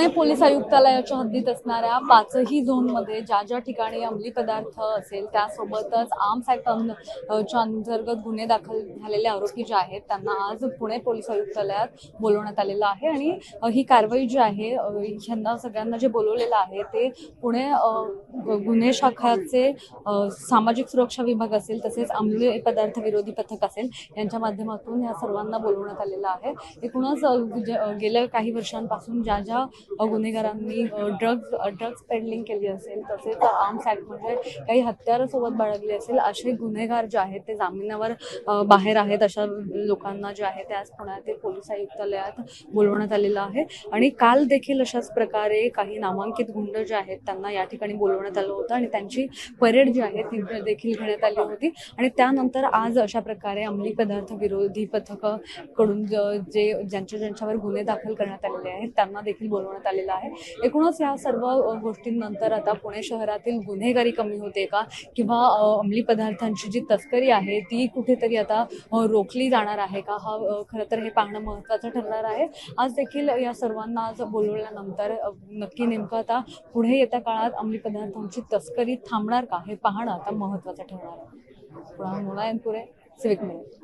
Pune police आयुक्तालयाच्या हद्दीत असणाऱ्या पाचही झोनमध्ये ज्या ज्या ठिकाणी अंमली पदार्थ असेल त्यासोबतच आर्म्स ऍक्ट च्या अंतर्गत गुन्हे दाखल झालेले आरोपी जे आहेत त्यांना आज पुणे पोलीस आयुक्तालयात बोलवण्यात आलेलं आहे. आणि ही कारवाई जी आहे ह्यांना सगळ्यांना जे बोलवलेलं आहे ते पुणे गुन्हे शाखाचे सामाजिक सुरक्षा विभाग असेल तसेच अंमली पदार्थ विरोधी पथक असेल यांच्या माध्यमातून या सर्वांना बोलवण्यात आलेलं आहे. एकूणच गेल्या काही वर्षांपासून ज्या ज्या गुन्हेगारांनी ड्रग्ज ड्रग्ज पेडलिंग केली असेल तसेच आर्म्स ऍक्ट म्हणजे काही हत्यारासोबत बाळगली असेल असे गुन्हेगार जे आहेत ते जामिनावर बाहेर आहेत अशा लोकांना जे आहे ते आज पुण्यातील पोलीस आयुक्तालयात बोलवण्यात आलेलं आहे. आणि काल देखील अशाच प्रकारे काही नामांकित गुंड जे आहेत त्यांना या ठिकाणी बोलवण्यात आलं होतं आणि त्यांची परेड जी आहे ती देखील घेण्यात आली होती. आणि त्यानंतर आज अशा प्रकारे अंमली पदार्थ विरोधी पथककडून जे ज्यांच्या ज्यांच्यावर गुन्हे दाखल करण्यात आलेले आहेत त्यांना देखील बोलवण्यात आलेलं आहे. एकूणच या सर्व गोष्टींनंतर आता पुणे शहरातील गुन्हेगारी कमी होते का? किंवा अंमली पदार्थांची जी तस्करी आहे ती कुठेतरी आता रोखली जाणार आहे का? हा खरं तर हे पाहणं महत्त्वाचं ठरणार आहे. आज देखील या सर्वांना आज बोलवल्यानंतर नक्की नेमकं आता पुढे येत्या काळात अंमली पदार्थांची तस्करी थांबणार का? हे पाहणं आता महत्त्वाचं ठरणार आहे. पुन्हा मुलायनपुरे सिविक मिळेल